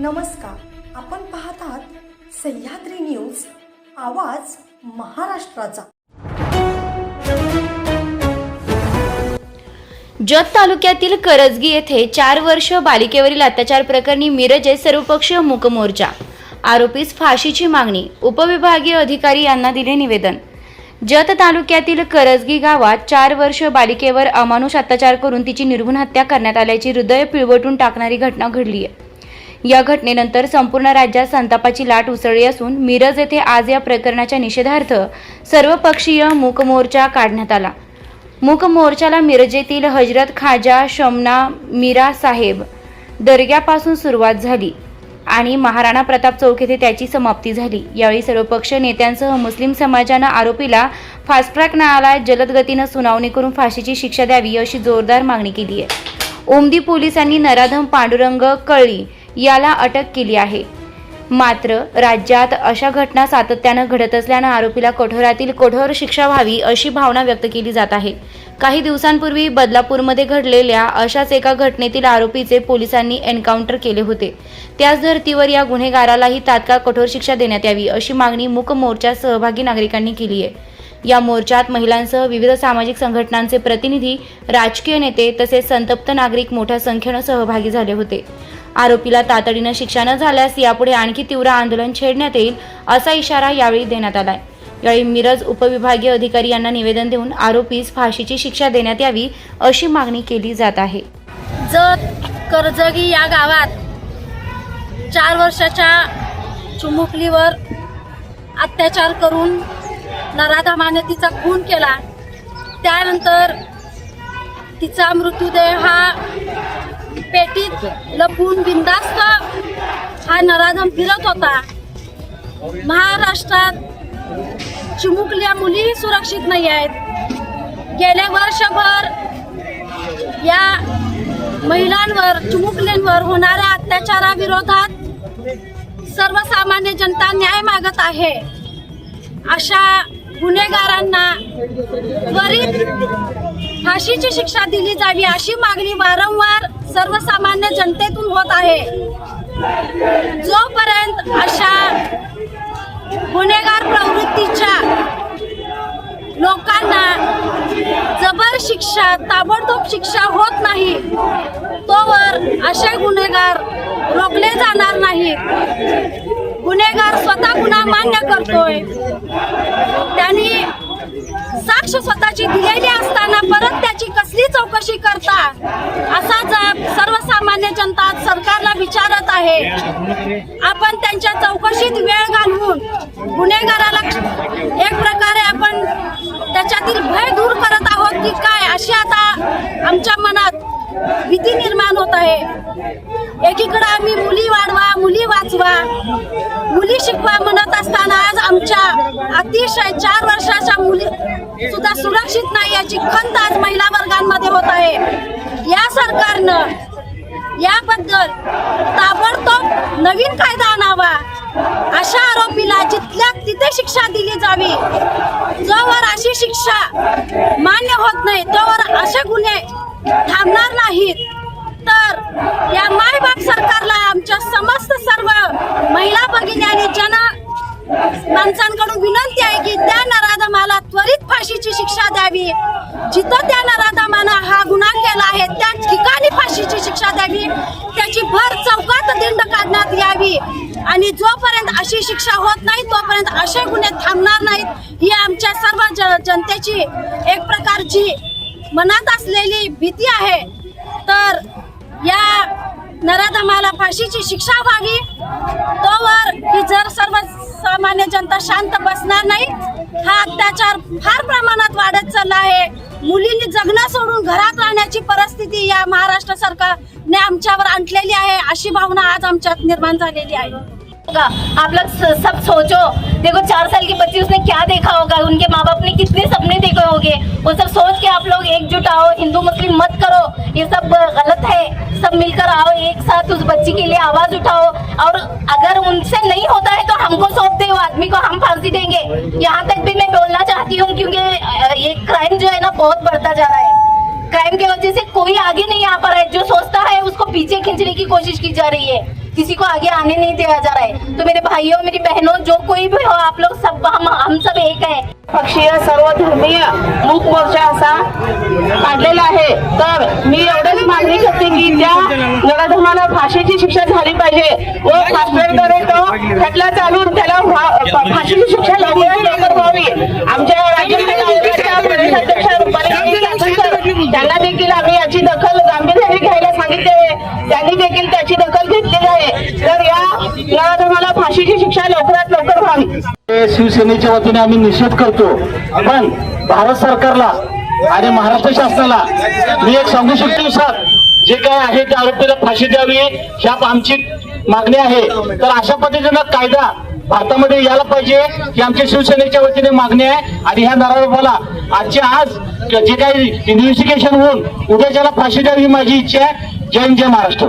नमस्कार. आपण पाहत आहात सह्याद्री न्यूज आवाज महाराष्ट्राचा. जत तालुक्यातील करजगी येथे चार वर्ष बालिकेवरील अत्याचार प्रकरणी मिरजे सर्वपक्षीय मूकमोर्चा आरोपीस फाशीची मागणी उपविभागीय अधिकारी यांना दिले निवेदन. जत तालुक्यातील करजगी गावात चार वर्ष बालिकेवर अमानुष अत्याचार करून तिची निर्घुण हत्या करण्यात आल्याची हृदय पिळवटून टाकणारी घटना घडली आहे या घटनेनंतर संपूर्ण राज्यात संतापाची लाट उसळली असून मिरज येथे आज या प्रकरणाच्या निषेधार्थ सर्वपक्षीय मूक मोर्चा काढण्यात आला. मूक मोर्चाला मिरजेतील हजरत खाजा शमना मीरा साहेब दर्ग्यापासून सुरुवात झाली आणि महाराणा प्रताप चौक येथे त्याची समाप्ती झाली. यावेळी सर्वपक्ष नेत्यांसह मुस्लिम समाजानं आरोपीला फास्ट ट्रॅक न्यायालयात जलद गतीनं सुनावणी करून फाशीची शिक्षा द्यावी अशी जोरदार मागणी केली आहे. ओमदी पोलिसांनी नराधम पांडुरंग कळी याला अटक केली आहे. मात्र राज्यात अशा घटना सातत्यानं घडत असल्यानं आरोपीला कठोरातील कठोर शिक्षा व्हावी अशी भावना व्यक्त केली जात आहे. काही दिवसांपूर्वी बदलापूरमध्ये घडलेल्या अशाच एका घटनेतील आरोपीचे पोलिसांनी एन्काउंटर केले होते. त्याच धर्तीवर या गुन्हेगारालाही तात्काळ कठोर शिक्षा देण्यात यावी अशी मागणी मूक मोर्चात सहभागी नागरिकांनी केली आहे. या मोर्चात महिलांसह विविध सामाजिक संघटनांचे प्रतिनिधी राजकीय नेते तसेच संतप्त नागरिक मोठ्या संख्येनं सहभागी झाले होते. आरोपीला तातडीनं शिक्षा न झाल्यास यापुढे आणखी तीव्र आंदोलन छेडण्यात येईल असा इशारा यावेळी देण्यात आलाय. यावेळी मिरज उपविभागीय अधिकारी यांना निवेदन देऊन आरोपीस फाशीची शिक्षा देण्यात यावी अशी मागणी केली जात आहे. जत कर्जगी या गावात चार वर्षाच्या चुमुकलीवर अत्याचार करून नराधामाने तिचा खून केला. त्यानंतर तिचा मृत्यूदेह हा पेटीत लपून बिंदास्त हा नराधम फिरत होता. महाराष्ट्रात चिमुकल्या मुलीही सुरक्षित नाही आहेत. गेले वर्षभर या महिलांवर चिमुकल्यांवर होणाऱ्या अत्याचाराविरोधात सर्वसामान्य जनता न्याय मागत आहे. अशा गुन्हेगारांना त्वरित फाशीची शिक्षा दिली जावी अशी मागणी वारंवार सर्वसामान्य जनतेतून होत आहे. जोपर्यंत अशा गुन्हेगार प्रवृत्तीच्या लोकांना जबर शिक्षा ताबडतोब शिक्षा होत नाही तोवर असे गुन्हेगार रोखले जाणार नाहीत गुन्हेगार स्वतः गुन्हा मान्य करतोय. त्यांनी साक्ष स्वतःची दिलेली असताना परत त्याची चौकशी करता. असा जाब सर्वसामान्य जनता सरकारला विचारत आहे. आपण त्यांच्या चौकशीत वेळ घालवून गुन्हेगाराला एक प्रकारे आपण त्याच्यातील भय दूर करत आहोत की काय अशी आता आमच्या मनात भीती निर्माण होत आहे. एकीकडे आम्ही मुली वाढवा मुली वाचवा. मुली शिकवा म्हणत असताना आज आमच्या अतिशय चार वर्षाच्या मुली सुद्धा सुरक्षित नाही याची खंत आज महिला वर्गांमध्ये होत आहे. या सरकारनं याबद्दल ताबडतोब नवीन कायदा आणावा. अशा आरोपीला जिथल्या तिथे शिक्षा दिली जावी जोवर अशी शिक्षा मान्य होत नाही तोवर असे गुन्हे थांबणार नाहीत तर या मायबाप सरकारला आमच्या समस्त सर्व महिला भगिनी आणि जन माणसांकडून विनंती आहे की त्या नराधमाला त्वरित फाशीची शिक्षा द्यावी. जिथं त्या नराधमानं हा गुन्हा केला आहे त्या ठिकाणी फाशीची शिक्षा द्यावी. त्याची भर चौकात दिंड काढण्यात यावी. आणि जोपर्यंत अशी शिक्षा होत नाही तोपर्यंत असे गुन्हे थांबणार नाहीत. ही आमच्या सर्व जनतेची एक प्रकारची मनात असलेली भीती आहे. तर या नराधमाला फाशीची शिक्षा व्हावी. तोवर ही सर्वसामान्य जनता शांत बसणार नाही. हा अत्याचार फार प्रमाणात वाढत चालला आहे. मुलींनी जगणं सोडून घरात राहण्याची परिस्थिती या महाराष्ट्र सरकारने आमच्यावर आणलेली आहे अशी भावना आज आमच्यात निर्माण झालेली आहे. होगा। आप लोग सब सोचो। देखो, चार साल की बच्ची, उसने क्या देखा होगा? उनके माँ बाप ने कितने सपने देखे होंगे? वो सब सोच के आप लोग एकजुट आओ हिंदू मुस्लिम मत करो। ये सब गलत है। सब मिलकर आओ, एक साथ उस बच्ची के लिए आवाज़ उठाओ। और अगर उनसे नहीं होता है तो हमको सौंप दे आदमी को हम फांसी देंगे। यहाँ तक भी मैं बोलना चाहती हूँ, क्योंकि ये क्राइम जो है ना, बहुत बढ़ता जा रहा है। क्राइम की वजह से कोई आगे नहीं आ पा रहा है। जो सोचता है, उसको पीछे खींचने की कोशिश की जा रही है। किसी को आगे आने नहीं दिया जा रहा है। तो मेरे भाइयों मेरी बहनों जो कोई भी हो आप लोग सब हम हम सब एक है। पक्षीय सर्वधर्मीय मूक मोर्चा असा काढलेला आहे. तर मी एवढंच मागणी करते की त्या नराधमाला फाशीची शिक्षा झाली पाहिजे. व फास्टट्रॅकद्वारे तो खटला चालून त्याला फाशीची शिक्षा लवकरात लवकर व्हावी. आमच्या राज्याच्या प्रदेशाध्यक्ष चाकणकर त्यांना देखील आम्ही याची दखल गांभीर्याने घ्यायला सांगितले. आहे त्यांनी देखील त्याची दखल घेतलेली आहे. तर या धर्माला फाशीची शिक्षा लवकरात लवकर व्हावी. शिवसेनेच्या वतीने आम्ही निषेध करतो. पण भारत सरकारला आणि महाराष्ट्र शासनाला मी एक सांगू शकतो सर जे काय आहे त्या आरोपीला फाशी द्यावी ह्या आमची मागणी आहे. तर अशा पद्धतीनं कायदा भारतामध्ये यायला पाहिजे ही आमच्या शिवसेनेच्या वतीने मागणी आहे. आणि ह्या नरारोपाला आजच्या आज जे काही इन्व्हेस्टिगेशन होऊन उद्या ज्याला फाशी द्यावी ही माझी इच्छा आहे. जय जय महाराष्ट्र.